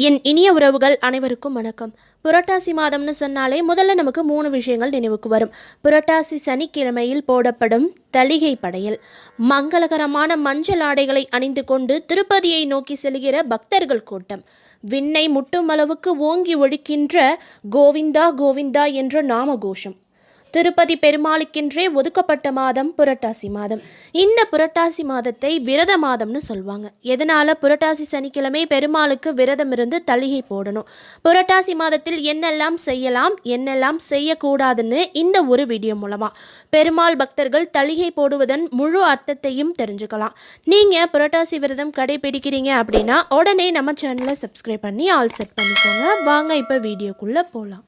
என் இனிய உறவுகள் அனைவருக்கும் வணக்கம். புரட்டாசி மாதம்னு சொன்னாலே முதல்ல நமக்கு மூணு விஷயங்கள் நினைவுக்கு வரும். புரட்டாசி சனிக்கிழமையில் போடப்படும் தளிகை படையல். மங்களகரமான மஞ்சள் ஆடைகளை அணிந்து கொண்டு திருப்பதியை நோக்கி செல்கிற பக்தர்கள் கூட்டம். விண்ணை முட்டும் அளவுக்கு ஓங்கி ஒழிக்கின்ற கோவிந்தா கோவிந்தா என்ற நாமகோஷம். திருப்பதி பெருமாளுக்கென்றே ஒதுக்கப்பட்ட மாதம் புரட்டாசி மாதம். இந்த புரட்டாசி மாதத்தை விரத மாதம்னு சொல்லுவாங்க எதனால? புரட்டாசி சனிக்கிழமை பெருமாளுக்கு விரதம் இருந்து தளிகை போடணும். புரட்டாசி மாதத்தில் என்னெல்லாம் செய்யலாம் என்னெல்லாம் செய்யக்கூடாதுன்னு இந்த ஒரு வீடியோ மூலமா. பெருமாள் பக்தர்கள் தளிகை போடுவதன் முழு அர்த்தத்தையும் தெரிஞ்சுக்கலாம். நீங்க புரட்டாசி விரதம் கடைபிடிக்கிறீங்க அப்படின்னா உடனே நம்ம சேனலை சப்ஸ்கிரைப் பண்ணி ஆல் செட் பண்ணிக்கோங்க. வாங்க இப்போ வீடியோக்குள்ளே போகலாம்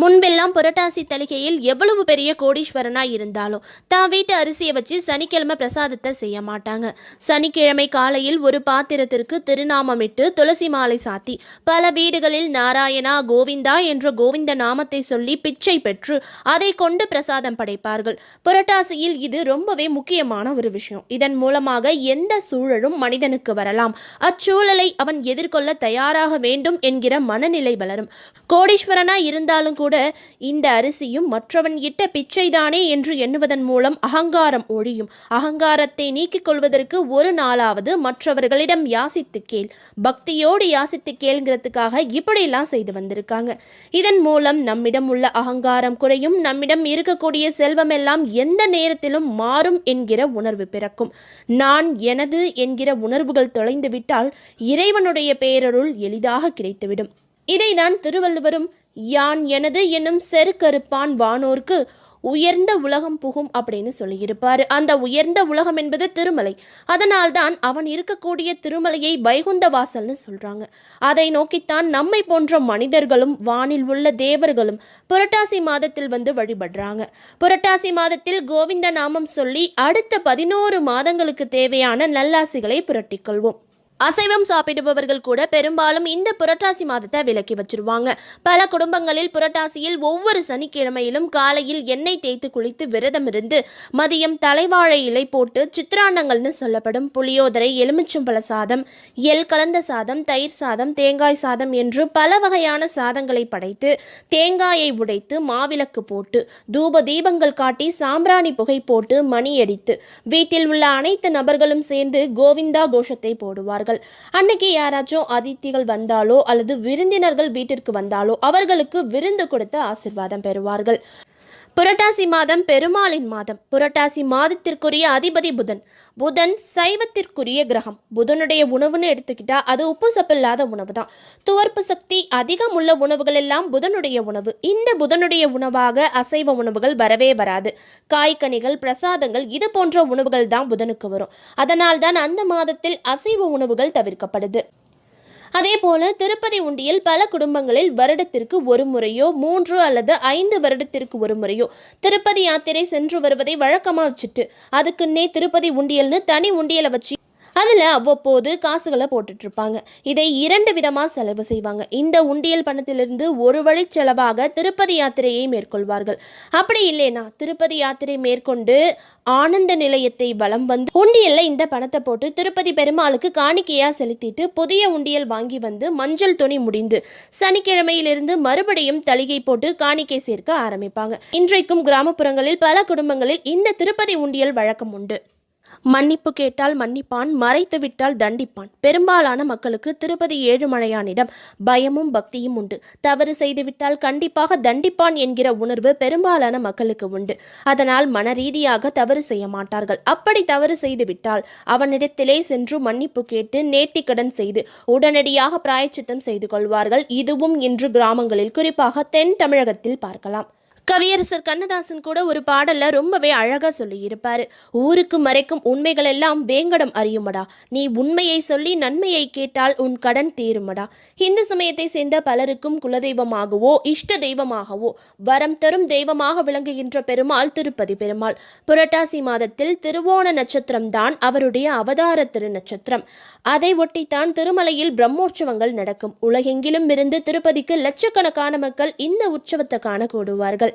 முன்பெல்லாம் புரட்டாசி தலிகையில் எவ்வளவு பெரிய கோடீஸ்வரனா இருந்தாலும் தான் வீட்டு அரிசியை வச்சு சனிக்கிழமை பிரசாதத்தை செய்ய மாட்டாங்க. சனிக்கிழமை காலையில் ஒரு பாத்திரத்திற்கு திருநாமமிட்டு துளசி மாலை சாத்தி பல வீடுகளில் நாராயணா கோவிந்தா என்ற கோவிந்த நாமத்தை சொல்லி பிச்சை பெற்று அதை கொண்டு பிரசாதம் படைப்பார்கள். புரட்டாசியில் இது ரொம்பவே முக்கியமான ஒரு விஷயம். இதன் மூலமாக எந்த சூழலும் மனிதனுக்கு வரலாம். அச்சூழலை அவன் எதிர்கொள்ள தயாராக வேண்டும் என்கிற மனநிலை வளரும். கோடீஸ்வரனா இருந்தாலும் கூட இந்த அரிசியும் மற்றவன் இட்ட பிச்சைதானே என்று எண்ணுவதன் மூலம் அகங்காரம் ஒழியும். அகங்காரத்தை நீக்கிக் கொள்வதற்கு ஒரு நாளாவது மற்றவர்களிடம் யாசித்து கேள். பக்தியோடு யாசித்து கேளுங்கிறதுக்காக இப்படியெல்லாம் செய்து வந்திருக்காங்க. இதன் மூலம் நம்மிடம் உள்ள அகங்காரம் குறையும். நம்மிடம் இருக்கக்கூடிய செல்வமெல்லாம் எந்த நேரத்திலும் மாறும் என்கிற உணர்வு பிறக்கும். நான் எனது என்கிற உணர்வுகள் தொலைந்துவிட்டால் இறைவனுடைய பேரருள் எளிதாக கிடைத்துவிடும். இதைதான் திருவள்ளுவரும் யான் எனது என்னும் செருக்கருப்பான் வானோர்க்கு உயர்ந்த உலகம் புகும் அப்படின்னு சொல்லியிருப்பார். அந்த உயர்ந்த உலகம் என்பது திருமலை. அதனால்தான் அவன் இருக்கக்கூடிய திருமலையை வைகுந்த வாசல்னு சொல்கிறாங்க அதை நோக்கித்தான் நம்மை போன்ற மனிதர்களும் வானில் உள்ள தேவர்களும் புரட்டாசி மாதத்தில் வந்து வழிபடுறாங்க. புரட்டாசி மாதத்தில் கோவிந்த நாமம் சொல்லி அடுத்த பதினோரு மாதங்களுக்கு தேவையான நல்லாசிகளை புரட்டிக்கொள்வோம் அசைவம் சாப்பிடுபவர்கள் கூட பெரும்பாலும் இந்த புரட்டாசி மாதத்தை விலக்கி வச்சிருவாங்க. பல குடும்பங்களில் புரட்டாசியில் ஒவ்வொரு சனிக்கிழமையிலும் காலையில் எண்ணெய் தேய்த்து குளித்து விரதம் இருந்து மதியம் தலைவாழை இலை போட்டு சித்திராண்டங்கள்னு சொல்லப்படும் புளியோதரை எலுமிச்சம்பழ சாதம் எல் கலந்த சாதம் தயிர் சாதம் தேங்காய் சாதம் என்று பல வகையான சாதங்களை படைத்து தேங்காயை உடைத்து மாவிளக்கு போட்டு தூப தீபங்கள் காட்டி சாம்பிராணி புகை போட்டு மணியடித்து வீட்டில் உள்ள அனைத்து நபர்களும் சேர்ந்து கோவிந்தா கோஷத்தை போடுவார்கள். அன்னைக்கு யாராச்சும் அதித்திகள் வந்தாலோ அல்லது விருந்தினர்கள் வீட்டிற்கு வந்தாலோ அவர்களுக்கு விருந்து கொடுத்து ஆசிர்வாதம் பெறுவார்கள். புரட்டாசி மாதம் பெருமாளின் மாதம். புரட்டாசி மாதத்திற்குரிய அதிபதி புதன். புதன் சைவத்திற்குரிய கிரகம். புதனுடைய உணவுன்னு எடுத்துக்கிட்டா அது உப்பு சப்பில்லாத உணவு தான் துவர்ப்பு சக்தி அதிகம் உள்ள உணவுகள் எல்லாம் புதனுடைய உணவு. இந்த புதனுடைய உணவாக அசைவ உணவுகள் வரவே வராது. காய்கனிகள் பிரசாதங்கள் இது போன்ற உணவுகள் தான் புதனுக்கு வரும். அதனால் தான் அந்த மாதத்தில் அசைவ உணவுகள் தவிர்க்கப்படுது. அதே போல திருப்பதி உண்டியில் பல குடும்பங்களில் வருடத்திற்கு ஒரு முறையோ மூன்று அல்லது ஐந்து வருடத்திற்கு ஒரு முறையோ திருப்பதி யாத்திரை சென்று வருவதை வழக்கமாக வச்சுட்டு அதுக்குன்னே திருப்பதி உண்டியல்னு தனி உண்டியலை வச்சு அதில் அவ்வப்போது காசுகளை போட்டுட்ருப்பாங்க. இதை இரண்டு விதமாக செலவு செய்வாங்க. இந்த உண்டியல் பணத்திலிருந்து ஒரு வழி செலவாக திருப்பதி யாத்திரையை மேற்கொள்வார்கள். அப்படி இல்லைனா திருப்பதி யாத்திரை மேற்கொண்டு ஆனந்த நிலையத்தை வலம் வந்து உண்டியலில் இந்த பணத்தை போட்டு திருப்பதி பெருமாளுக்கு காணிக்கையாக செலுத்திட்டு புதிய உண்டியல் வாங்கி வந்து மஞ்சள் துணி முடிந்து சனிக்கிழமையிலிருந்து மறுபடியும் தளிகை போட்டு காணிக்கை சேர்க்க ஆரம்பிப்பாங்க. இன்றைக்கும் கிராமப்புறங்களில் பல குடும்பங்களில் இந்த திருப்பதி உண்டியல் வழக்கம் உண்டு. மன்னிப்பு கேட்டால் மன்னிப்பான் மறைத்து விட்டால் தண்டிப்பான். பெரும்பாலான மக்களுக்கு திருப்பதி ஏழுமலையானிடம் பயமும் பக்தியும் உண்டு. தவறு செய்துவிட்டால் கண்டிப்பாக தண்டிப்பான் என்கிற உணர்வு பெரும்பாலான மக்களுக்கு உண்டு. அதனால் மனரீதியாக தவறு செய்ய மாட்டார்கள். அப்படி தவறு செய்துவிட்டால் அவனிடத்திலே சென்று மன்னிப்பு கேட்டு நேர்த்திக்கடன் செய்து உடனடியாக பிராயச்சித்தம் செய்து கொள்வார்கள். இதுவும் இன்று கிராமங்களில் குறிப்பாக தென் தமிழகத்தில் பார்க்கலாம். கவியரசர் கண்ணதாசன் கூட ஒரு பாடல்ல ரொம்பவே அழகா சொல்லியிருப்பாரு. ஊருக்கு மறைக்கும் உண்மைகள் எல்லாம் வேங்கடம் அறியுமடா. நீ உண்மையை சொல்லி நன்மையை கேட்டால் உன் கடன் தீருமடா. இந்து சமயத்தை சேர்ந்த பலருக்கும் குலதெய்வமாகவோ இஷ்ட தெய்வமாகவோ வரம் தரும் தெய்வமாக விளங்குகின்ற பெருமாள் திருப்பதி பெருமாள். புரட்டாசி மாதத்தில் திருவோண நட்சத்திரம் தான் அவருடைய அவதார திரு நட்சத்திரம் அதை ஒட்டித்தான் திருமலையில் பிரம்மோற்சவங்கள் நடக்கும். உலகெங்கிலும் இருந்து திருப்பதிக்கு லட்சக்கணக்கான மக்கள் இந்த உற்சவத்தை காண கூடுவார்கள்.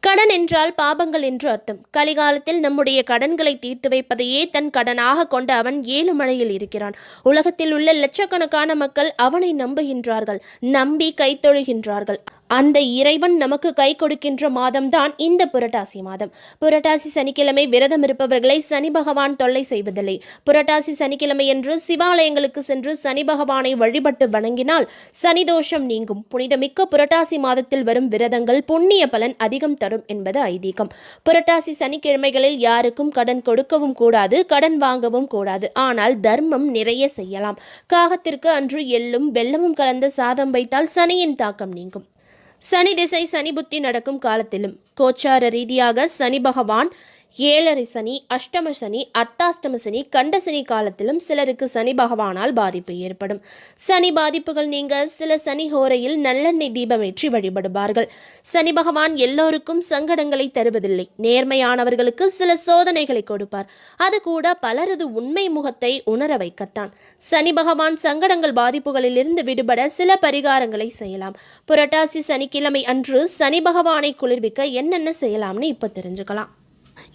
கடன் என்றால் பாபங்கள் என்று அர்த்தம். கலிகாலத்தில் நம்முடைய கடன்களை தீர்த்து வைப்பதையே தன் கடனாக கொண்ட அவன் ஏழு மழையில் இருக்கிறான். உலகத்தில் உள்ள லட்சக்கணக்கான மக்கள் அவனை நம்புகின்றார்கள் நம்பி கைத்தொழுகின்றார்கள் அந்த இறைவன் நமக்கு கை கொடுக்கின்ற மாதம்தான் இந்த புரட்டாசி மாதம். புரட்டாசி சனிக்கிழமை விரதம் இருப்பவர்களை சனி பகவான் தொல்லை செய்வதில்லை. புரட்டாசி சனிக்கிழமை என்று சிவாலயங்களுக்கு சென்று சனி பகவானை வழிபட்டு வணங்கினால் சனி தோஷம் நீங்கும். புனிதமிக்க புரட்டாசி மாதத்தில் வரும் விரதங்கள் புண்ணிய பலன் அதிகம் தரும். என்பது ஐதீகம். புரட்டாசி சனிக்கிழமைகளில் யாருக்கும் கடன் கொடுக்கவும் கூடாது கடன் வாங்கவும் கூடாது. ஆனால் தர்மம் நிறைய செய்யலாம். காகத்திற்கு அன்று எள்ளும் வெள்ளமும் கலந்த சாதம் வைத்தால் சனியின் தாக்கம் நீங்கும். சனி திசை சனி புத்தி நடக்கும் காலத்திலும் கோச்சார ரீதியாக சனி பகவான் ஏழரை சனி அஷ்டம சனி அர்த்தாஷ்டம சனி கண்ட சனி காலத்திலும் சிலருக்கு சனி பகவானால் பாதிப்பு ஏற்படும். சனி பாதிப்புகள் நீங்க சில சனி ஹோரையில் நல்லெண்ணெய் தீபமேற்றி வழிபடுவார்கள். சனி பகவான் எல்லோருக்கும் சங்கடங்களை தருவதில்லை. நேர்மையானவர்களுக்கு சில சோதனைகளை கொடுப்பார். அது கூட பலரது உண்மை முகத்தை உணர வைக்கத்தான். சனி பகவான் சங்கடங்கள் பாதிப்புகளிலிருந்து விடுபட சில பரிகாரங்களை செய்யலாம். புரட்டாசி சனிக்கிழமை அன்று சனி பகவானை குளிர்விக்க என்னென்ன செய்யலாம்னு இப்போ தெரிஞ்சுக்கலாம்.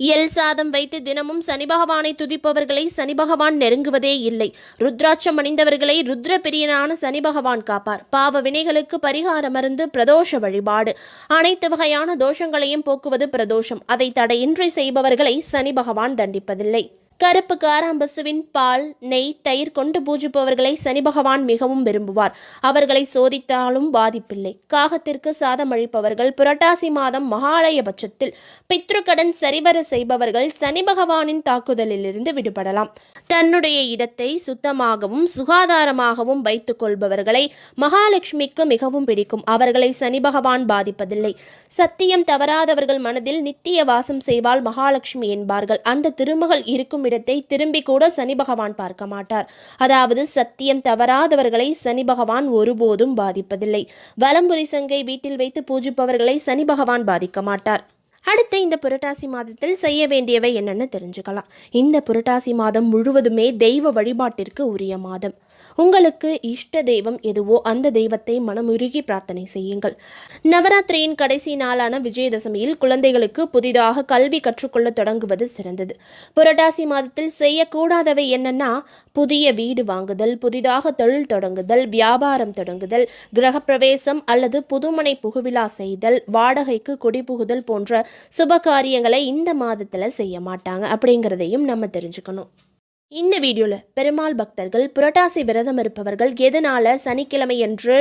எல் சாதம் வைத்து தினமும் சனி பகவானை துதிப்பவர்களை சனி பகவான் நெருங்குவதே இல்லை. ருத்ராட்சம் அணிந்தவர்களை ருத்ர பிரியனான சனி பகவான் காப்பார். பாவ வினைகளுக்கு பரிகார மருந்து பிரதோஷ வழிபாடு. அனைத்து வகையான தோஷங்களையும் போக்குவது பிரதோஷம். அதை தடையின்றி செய்பவர்களை சனி பகவான் தண்டிப்பதில்லை. கருப்பு காராம்பசுவின் பால் நெய் தயிர் கொண்டு பூஜிப்பவர்களை சனி பகவான் மிகவும் விரும்புவார். அவர்களை சோதித்தாலும் பாதிப்பில்லை. காகத்திற்கு சாதம் அளிப்பவர்கள் புரட்டாசி மாதம் மகாலய பட்சத்தில் பித்ருக்கடன் சரிவர செய்பவர்கள் சனி பகவானின் தாக்குதலிலிருந்து விடுபடலாம். தன்னுடைய இடத்தை சுத்தமாகவும் சுகாதாரமாகவும் வைத்துக் கொள்பவர்களை மகாலட்சுமிக்கு மிகவும் பிடிக்கும். அவர்களை சனி பகவான் பாதிப்பதில்லை. சத்தியம் தவறாதவர்கள் மனதில் நித்திய வாசம் செய்வாள் மகாலட்சுமி என்பார்கள். அந்த திருமகள் இருக்கும் இடத்தை திரும்பி கூட சனி பகவான் பார்க்க மாட்டார். அதாவது சத்தியம் தவறாதவர்களை சனி பகவான் ஒருபோதும் பாதிப்பதில்லை. வலம்புரி சங்கை வீட்டில் வைத்து பூஜிப்பவர்களை சனி பகவான் பாதிக்க மாட்டார். அடுத்து இந்த புரட்டாசி மாதத்தில் செய்ய வேண்டியவை என்னென்னு தெரிஞ்சுக்கலாம். இந்த புரட்டாசி மாதம் முழுவதுமே தெய்வ வழிபாட்டிற்கு உரிய மாதம். உங்களுக்கு இஷ்ட தெய்வம் எதுவோ அந்த தெய்வத்தை மனமுருகி பிரார்த்தனை செய்யுங்கள். நவராத்திரியின் கடைசி நாளான விஜயதசமியில் குழந்தைகளுக்கு புதிதாக கல்வி கற்றுக்கொள்ள தொடங்குவது சிறந்தது. புரட்டாசி மாதத்தில் செய்யக்கூடாதவை என்னன்னா புதிய வீடு வாங்குதல் புதிதாக தொழில் தொடங்குதல் வியாபாரம் தொடங்குதல் கிரகப்பிரவேசம் அல்லது புதுமனை புகுவிழா செய்தல் வாடகைக்கு குடிபுகுதல் போன்ற சுப காரியங்களை இந்த மாதத்தில் செய்ய மாட்டாங்க. அப்படிங்கிறதையும் நம்ம தெரிஞ்சுக்கணும். இந்த வீடியோவில் பெருமாள் பக்தர்கள் புரட்டாசி விரதம் இருப்பவர்கள் எதனால் சனிக்கிழமை என்று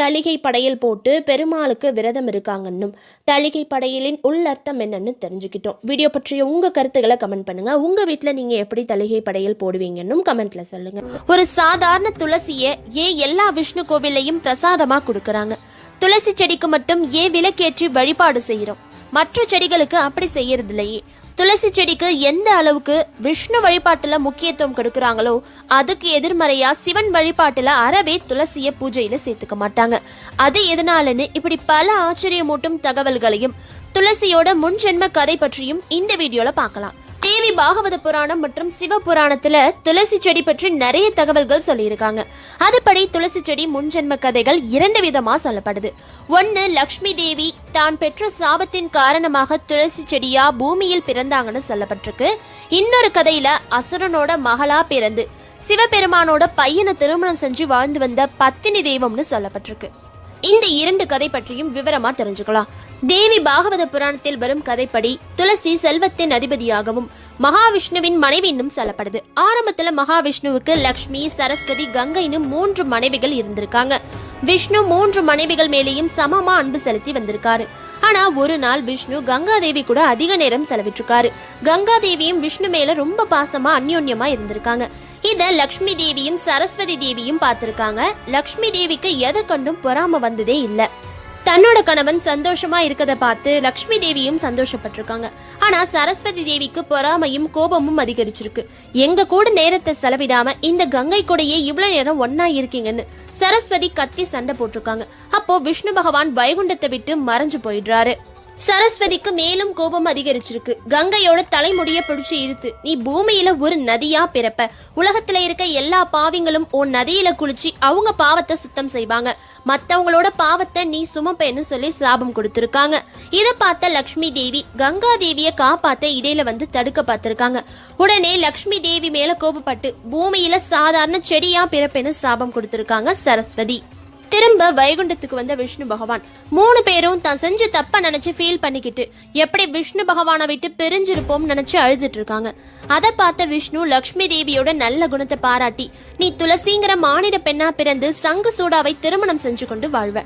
தளிகை படையல் போட்டு பெருமாளுக்கு விரதம் இருக்காங்கன்னும் தளிகை படையலின் உள்ளர்த்தம் என்னன்னு தெரிஞ்சுக்கிட்டோம். வீடியோ பற்றிய உங்கள் கருத்துக்களை கமெண்ட் பண்ணுங்கள் உங்கள் வீட்டில் நீங்கள் எப்படி தளிகை படையல் போடுவீங்கன்னும் கமெண்ட்டில் சொல்லுங்கள் ஒரு சாதாரண துளசியை ஏன் எல்லா விஷ்ணு கோவிலையும் பிரசாதமாக கொடுக்குறாங்க? துளசி செடிக்கு மட்டும் ஏன் விளக்கேற்றி வழிபாடு செய்கிறோம் மற்ற செடிகளுக்கு அப்படி செய்யறதில்லையே. துளசி செடிக்கு எந்த அளவுக்கு விஷ்ணு வழிபாட்டுல முக்கியத்துவம் கொடுக்குறாங்களோ அதுக்கு எதிர்மறையா சிவன் வழிபாட்டுல அறவே துளசிய பூஜையில சேர்த்துக்க மாட்டாங்க. அது எதனாலன்னு இப்படி பல ஆச்சரியமூட்டும் தகவல்களையும் துளசியோட முன்ஜென்ம கதை பற்றியும் இந்த வீடியோல பார்க்கலாம். தேவி பாகவத புராணம் மற்றும் சிவ புராணத்துல துளசி செடி பற்றி நிறைய தகவல்கள் சொல்லியிருக்காங்க. அதுபடி துளசி செடி முன்ஜென்ம கதைகள் இரண்டு விதமா சொல்லப்படுது. ஒன்னு லக்ஷ்மி தேவி தான் பெற்ற சாபத்தின் காரணமாக துளசி செடியா பூமியில் பிறந்தாங்கன்னு சொல்லப்பட்டிருக்கு. இன்னொரு கதையில அசுரனோட மகளா பிறந்து சிவபெருமானோட பையனை திருமணம் செஞ்சு வாழ்ந்து வந்த பத்தினி தெய்வம்னு சொல்லப்பட்டிருக்கு. இந்த இரண்டு கதை பற்றியும் விவரமா தெரிஞ்சுக்கலாம். தேவி பாகவத புராணத்தில் வரும் கதைப்படி துளசி செல்வத்தின் அதிபதியாகவும் மகாவிஷ்ணுவின் மனைவின்னும் சொல்லப்படுது. ஆரம்பத்துல மகாவிஷ்ணுவுக்கு லக்ஷ்மி சரஸ்வதி கங்கைன்னு மூன்று மனைவிகள் இருந்திருக்காங்க. விஷ்ணு மூன்று மனைவிகள் மேலேயும் சமமா அன்பு செலுத்தி வந்திருக்காரு. ஆனா ஒரு நாள் விஷ்ணு கங்கா தேவி கூட அதிக நேரம் செலவிட்டிருக்காரு. கங்காதேவியும் விஷ்ணு மேல ரொம்ப பாசமா அந்யோன்யமா இருந்திருக்காங்க. இத லக்ஷ்மி தேவியும் சரஸ்வதி தேவியும் பார்த்திருக்காங்க. லக்ஷ்மி தேவிக்கு எதை கண்டும் பொறாம வந்ததே இல்லை. தன்னோட கணவன் சந்தோஷமா இருக்கதை பார்த்து லக்ஷ்மி தேவியும் சந்தோஷப்பட்டிருக்காங்க. ஆனா சரஸ்வதி தேவிக்கு பொறாமையும் கோபமும் அதிகரிச்சிருக்கு. எங்க கூட நேரத்தை செலவிடாம இந்த கங்கை கூடையே இவ்வளவு நேரம் ஒன்னா இருக்கீங்கன்னு சரஸ்வதி கத்தி சண்டை போட்டிருக்காங்க. அப்போ விஷ்ணு பகவான் வைகுண்டத்தை விட்டு மறைஞ்சு போயிடுறாரு. சரஸ்வதிக்கு மேலும் கோபம் அதிகரிச்சிருக்கு. கங்கையோட தலைமுடிய பிடிச்சு இழுத்து நீ பூமியில ஒரு நதியா பிறப்ப? உலகத்துல இருக்க எல்லா பாவிங்களும் உன் நதியில குளிச்சு அவங்க பாவத்தை சுத்தம் செய்வாங்க. மத்தவங்களோட பாவத்தை நீ சுமப்பேன்னு சொல்லி சாபம் கொடுத்திருக்காங்க. இதை பார்த்த லக்ஷ்மி தேவி கங்கா தேவியை காப்பாத்த இடையில வந்து தடுக்க பார்த்திருக்காங்க. உடனே லக்ஷ்மி தேவி மேல கோபப்பட்டு பூமியில சாதாரண செடியா பிறப்பேன்னு சாபம் கொடுத்திருக்காங்க சரஸ்வதி. திரும்ப வைகுண்டத்துக்கு வந்த விஷ்ணு பகவான். மூணு பேரும் தான் செஞ்ச தப்ப நினைச்சு ஃபீல் பண்ணிக்கிட்டு எப்படி விஷ்ணு பகவானை விட்டு பிரிஞ்சிருப்போம் நினைச்சு அழுதுட்டு இருக்காங்க. அதை பார்த்த விஷ்ணு லக்ஷ்மி தேவியோட நல்ல குணத்தை பாராட்டி நீ துளசிங்கிற மானிட பெண்ணா பிறந்து சங்கு சூடாவை திருமணம் செஞ்சு கொண்டு வாழ்வ.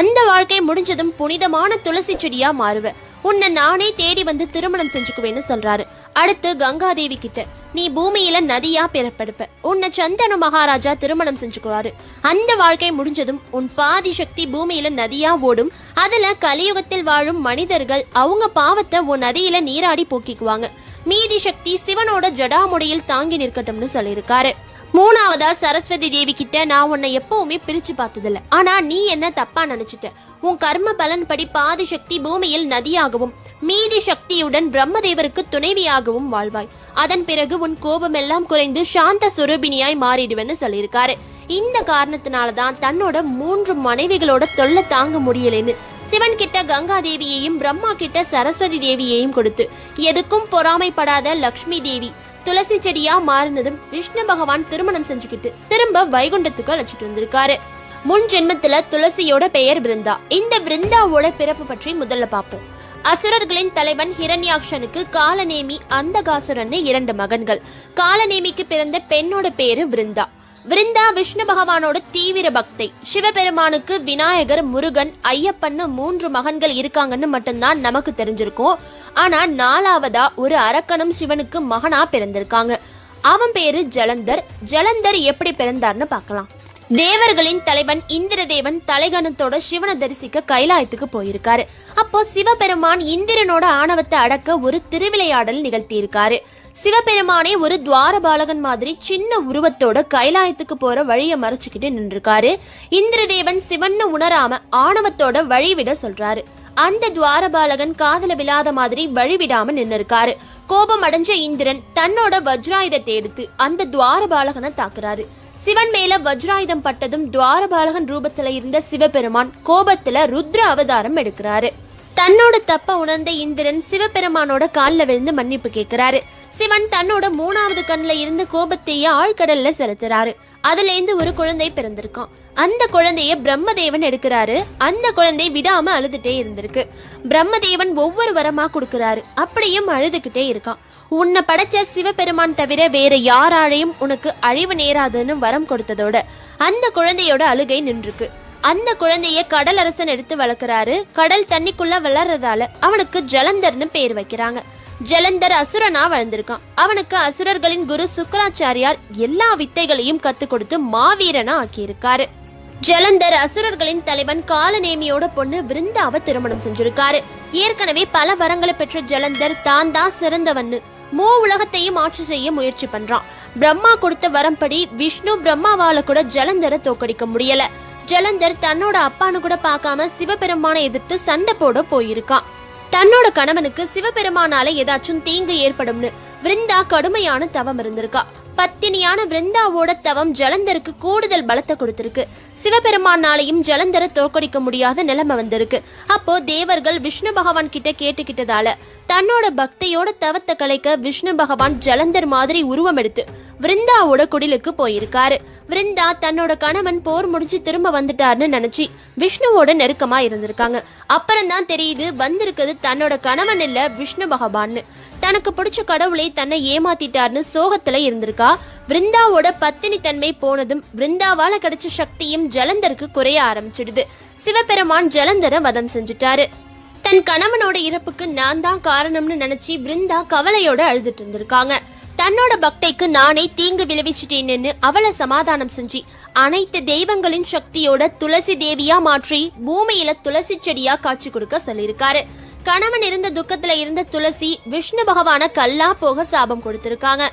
அந்த வாழ்க்கை முடிஞ்சதும் புனிதமான துளசி செடியா மாறுவ. உன்னை நானே தேடி வந்து திருமணம் செஞ்சுக்குவேன்னு சொல்றாரு. அடுத்து கங்காதேவி கிட்ட நீ பூமியில நதியா பிறப்பெடுப்ப. உன்னை சந்தனு மகாராஜா திருமணம் செஞ்சுக்குவாரு. அந்த வாழ்க்கை முடிஞ்சதும் உன் பாதி சக்தி பூமியில நதியா ஓடும். அதுல கலியுகத்தில் வாழும் மனிதர்கள் அவங்க பாவத்தை உன் நதியில நீராடி போக்கிக்குவாங்க. மீதி சக்தி சிவனோட ஜடாமுடியில் தாங்கி நிற்கட்டும்னு சொல்லியிருக்காரு. மூணாவதா சரஸ்வதி தேவி கிட்ட நான் உன்னை எப்பவுமே பிரிச்சு பார்த்ததில்ல. ஆனா நீ என்ன தப்பா நினைச்சிட்ட? உன் கர்ம பலன் படி பாதி சக்தி பூமியில் நதியாகவும் மீதி சக்தியுடன் பிரம்மதேவருக்கு துணைவியாகவும் வாழ்வாய். அதன் பிறகு உன் கோபம் எல்லாம் குறைந்து சாந்த சுரூபினியாய் மாறிடுவேன்னு சொல்லியிருக்காரு. இந்த காரணத்தினால தான் தன்னோட மூன்று மனைவிகளோட தொல்லை தாங்க முடியலைன்னு. சிவன் கிட்ட கங்கா தேவியையும் பிரம்மா கிட்ட சரஸ்வதி தேவியையும் கொடுத்து எதுக்கும் பொறாமைப்படாத லக்ஷ்மி தேவி. துளசி செடியா மாறினதும் விஷ்ணு பகவான் திருமணம் செஞ்சுக்கிட்டு திரும்ப வைகுண்டத்துக்கு அழைச்சிட்டு வந்திருக்காரு. முன் ஜென்மத்துல துளசியோட பெயர் பிருந்தா இந்த பிருந்தாவோட பிறப்பு பற்றி முதல்ல பார்ப்போம். அசுரர்களின் தலைவன் ஹிரண்யாக்ஷனுக்கு காலநேமி அந்தகாசுரன்னு இரண்டு மகன்கள். காலநேமிக்கு பிறந்த பெண்ணோட பேரு விருந்தா. விருந்தா விஷ்ணு பகவானோட தீவிர பக்தை. சிவபெருமானுக்கு விநாயகர் முருகன் ஐயப்பன்னு மூன்று மகன்கள் இருக்காங்கன்னு மட்டும்தான் நமக்கு தெரிஞ்சிருக்கும். ஆனா நாலாவதா ஒரு அரக்கனும் சிவனுக்கு மகனா பிறந்திருக்காங்க. அவன் பேரு ஜலந்தர். ஜலந்தர் எப்படி பிறந்தார்னு பார்க்கலாம். தேவர்களின் தலைவன் இந்திரதேவன் தலைகணத்தோட சிவனை தரிசிக்க கைலாயத்துக்கு போயிருக்காரு. அப்போ சிவபெருமான் இந்திரனோட ஆணவத்தை அடக்க ஒரு திருவிளையாடல் நிகழ்த்தியிருக்காரு. சிவபெருமானே ஒரு துவாரபாலகன் மாதிரி சின்ன உருவத்தோட கைலாயத்துக்கு போற வழியை மறைச்சுக்கிட்டு நின்றுருக்காரு. இந்திரதேவன் சிவன்னு உணராம ஆணவத்தோட வழிவிட சொல்றாரு. அந்த துவாரபாலகன் காதல விழாத மாதிரி வழிவிடாம நின்னு இருக்காரு கோபம் அடைஞ்ச இந்திரன் தன்னோட வஜ்ராயுதத்தை எடுத்து அந்த துவாரபாலகனை தாக்குறாரு. சிவன் மேல வஜ்ராயுதம் பட்டதும் துவாரபாலகன் ரூபத்துல இருந்த சிவபெருமான் கோபத்துல ருத்ர அவதாரம் எடுக்கிறாரு. தன்னோட தப்ப உணர்ந்த இந்திரன் சிவபெருமானோட காலில் விழுந்து மன்னிப்பு கேட்கிறாரு. சிவன் தன்னோட மூணாவது கண்ணுல இருந்த கோபத்தையே ஆழ்கடல்ல செலுத்துறாரு. அதுல இருந்து ஒரு குழந்தை பிறந்திருக்கும். அந்த குழந்தைய பிரம்மதேவன் எடுக்கிறாரு. அந்த குழந்தை விடாம அழுதுட்டே இருந்திருக்கு. பிரம்மதேவன் ஒவ்வொரு வரமா கொடுக்கறாரு. அப்படியும் அழுதுகிட்டே இருக்கான். உன்னை படைச்ச சிவபெருமான் தவிர வேற யாராலையும் உனக்கு அழிவு நேராதுன்னு வரம் கொடுத்ததோட அந்த குழந்தையோட அழுகை நின்றுருக்கு. அந்த குழந்தைய கடல் அரசன் எடுத்து வளர்க்குறாரு. கடல் தண்ணிக்குள்ள வளர்றதால அவனுக்கு ஜலந்தர்னு பேர் வைக்கிறாங்க. ஜலந்தர் அசுரனா வளர்ந்திருக்கான். அவனுக்கு அசுரர்களின் குரு சுக்கராச்சாரியார் எல்லா வித்தைகளையும் கத்து கொடுத்து மாவீரனா ஆக்கியிருக்காரு. ஜலந்தர் அசுரர்களின் தலைவன் காலநேமியோட பொண்ணு விருந்தாவை திருமணம் செஞ்சிருக்காரு. ஏற்கனவே பல வரங்களை பெற்ற ஜலந்தர் தான் தான் சிறந்தவன்னு மூ உலகத்தையும் ஆட்சி செய்ய முயற்சி பண்றான். பிரம்மா கொடுத்த வரம்படி விஷ்ணு பிரம்மாவால கூட ஜலந்தரை தோக்கடிக்க முடியல. ஜலந்தர் தன்னோட அப்பான்னு கூட பார்க்காம சிவபெருமானை எதிர்த்து சண்டை போட போயிருக்கான் தன்னோட கணவனுக்கு சிவபெருமானால ஏதாச்சும் தீங்கு ஏற்படும்னு விருந்தா கடுமையான தவம் இருந்திருக்கா. பத்தினியான பிருந்தாவோட தவம் ஜலந்தருக்கு கூடுதல் பலத்தை கொடுத்திருக்கு. சிவபெருமானாலையும் ஜலந்தரை தோக்கடிக்க முடியாத நிலைமை வந்திருக்கு. அப்போ தேவர்கள் விஷ்ணு பகவான் கிட்ட கேட்டுக்கிட்டதால தன்னோட பக்தியோட தவத்தை கலைக்க விஷ்ணு பகவான் ஜலந்தர் மாதிரி உருவம் எடுத்து விருந்தாவோட குடிலுக்கு போயிருக்காரு. விருந்தா தன்னோட கணவன் போர் முடிஞ்சு திரும்ப வந்துட்டார்னு நினைச்சு விஷ்ணுவோட நெருக்கமா இருந்திருக்காங்க. அப்புறம் தான் தெரியுது வந்திருக்கிறது தன்னோட கணவன் இல்ல விஷ்ணு பகவான்னு. தனக்கு பிடிச்ச கடவுளை தன்னை ஏமாத்திட்டார்னு சோகத்துல இருந்திருக்கா. விருந்தாவோட பத்தினி தன்மை போனதும் விருந்தாவால கிடைச்ச சக்தியும் ஜலந்தருக்கு குறைய ஆரம்பிச்சிடுது. சிவபெருமான் ஜலந்தரை வதம் செஞ்சுட்டாரு. தன் கணவனோட இறப்புக்கு நான் தான் காரணம்னு நினைச்சு பிருந்தா கவலையோட அழுதுட்டு இருந்திருக்காங்க. தன்னோட பக்தைக்கு நானே தீங்கு விளைவிச்சிட்டேன்னு அவளை சமாதானம் செஞ்சு அனைத்து தெய்வங்களின் சக்தியோட துளசி தேவியா மாற்றி பூமியில துளசி செடியா காட்சி கொடுக்க சொல்லியிருக்காரு. கணவன் இருந்த துக்கத்துல இருந்த துளசி விஷ்ணு பகவான கல்லா போக சாபம் கொடுத்திருக்காங்க.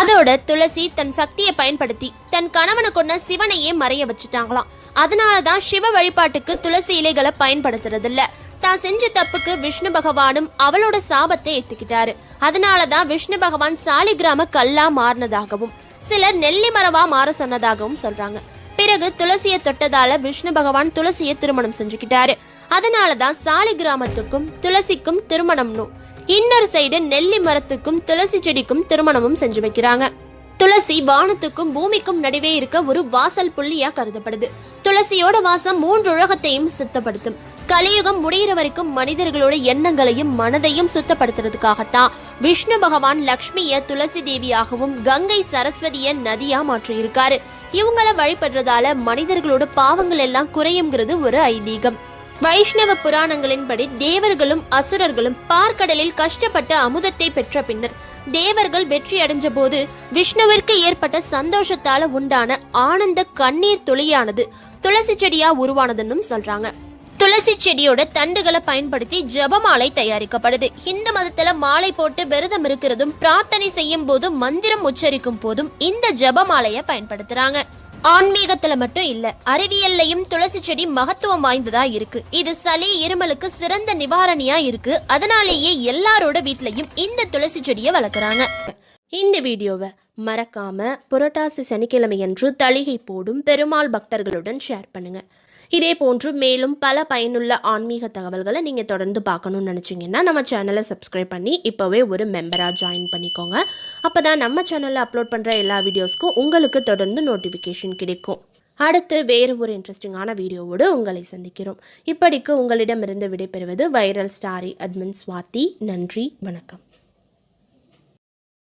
அதோட துளசி தன் சக்தியை பயன்படுத்தி தன் கணவனை கொண்ட சிவனையே மறைய வச்சுட்டாங்களாம். அதனாலதான் சிவ வழிபாட்டுக்கு துளசி இலைகளை பயன்படுத்துறது இல்ல தான் செஞ்ச தப்புக்கு விஷ்ணு பகவானும் அவளோட சாபத்தை ஏத்துக்கிட்டாரு. அதனாலதான் விஷ்ணு பகவான் சாலிகிராம கல்லா மாறினதாகவும் சிலர் நெல்லி மரவா மாற சொன்னதாகவும் சொல்றாங்க. பிறகு துளசியை தொட்டதால விஷ்ணு பகவான் துளசியை திருமணம் செஞ்சுக்கிட்டாரு. அதனாலதான் சாலி கிராமத்துக்கும் துளசிக்கும் திருமணம்னும் இன்னொரு சைடு நெல்லி மரத்துக்கும் துளசி செடிக்கும் திருமணமும் செஞ்சு வைக்கிறாங்க. துளசி வானத்துக்கும் பூமிக்கும் நடுவே இருக்க ஒரு வாசல் புள்ளியா கருதப்படுது. துளசியோட வாசம் மூன்று உலகத்தையும் சுத்தப்படுத்தும். கலியுகம் முடிகிற வரைக்கும் மனிதர்களோட எண்ணங்களையும் மனதையும் சுத்தப்படுத்துறதுக்காகத்தான் விஷ்ணு பகவான் லக்ஷ்மிய துளசி தேவியாகவும் கங்கை சரஸ்வதிய நதியா மாற்றியிருக்காரு. இவங்கள வழிபடுறதால மனிதர்களோட பாவங்கள் எல்லாம் குறையுங்கிறது ஒரு ஐதீகம். வைஷ்ணவ புராணங்களின்படி தேவர்களும் அசுரர்களும் பார்க்கடலில் கஷ்டப்பட்டு அமுதத்தை பெற்ற பின்னர் தேவர்கள் வெற்றி அடைஞ்ச போது விஷ்ணுவிற்கு ஏற்பட்ட சந்தோஷத்தால உண்டான ஆனந்த கண்ணீர் துளியானது துளசி செடியா உருவானதுன்னு சொல்றாங்க. துளசி செடியோட தண்டுகளை பயன்படுத்தி ஜெபமாலை தயாரிக்கப்படுது. இந்து மதத்துல மாலை போட்டு விரதம் இருக்கிறதும் பிரார்த்தனை செய்யும் போதும் மந்திரம் உச்சரிக்கும் போதும் இந்த ஜபமாலையை பயன்படுத்துறாங்க. ஆன்மீகத்துல மட்டும் இல்ல அறிவியல்லையும் துளசி செடி மகத்துவம் வாய்ந்ததா இருக்கு. இது சளி இருமலுக்கு சிறந்த நிவாரணியா இருக்கு. அதனாலேயே எல்லாரோட வீட்லயும் இந்த துளசி செடியை வளர்க்குறாங்க. இந்த வீடியோவை மறக்காம புரட்டாசி சனிக்கிழமையன்று தளிகை போடும் பெருமாள் பக்தர்களுடன் ஷேர் பண்ணுங்க. இதே போன்று மேலும் பல பயனுள்ள ஆன்மீக தகவல்களை நீங்கள் தொடர்ந்து பார்க்கணும்னு நினச்சிங்கன்னா நம்ம சேனலை சப்ஸ்கிரைப் பண்ணி இப்போவே ஒரு மெம்பராக ஜாயின் பண்ணிக்கோங்க. அப்போ தான் நம்ம சேனலில் அப்லோட் பண்ணுற எல்லா வீடியோஸ்க்கும் உங்களுக்கு தொடர்ந்து நோட்டிஃபிகேஷன் கிடைக்கும். அடுத்து வேறு ஒரு இன்ட்ரெஸ்டிங்கான வீடியோவோடு உங்களை சந்திக்கிறோம். இப்படிக்கு உங்களிடமிருந்து விடைபெறுவது வைரல் ஸ்டாரி அட்மின் சுவாதி. நன்றி வணக்கம்.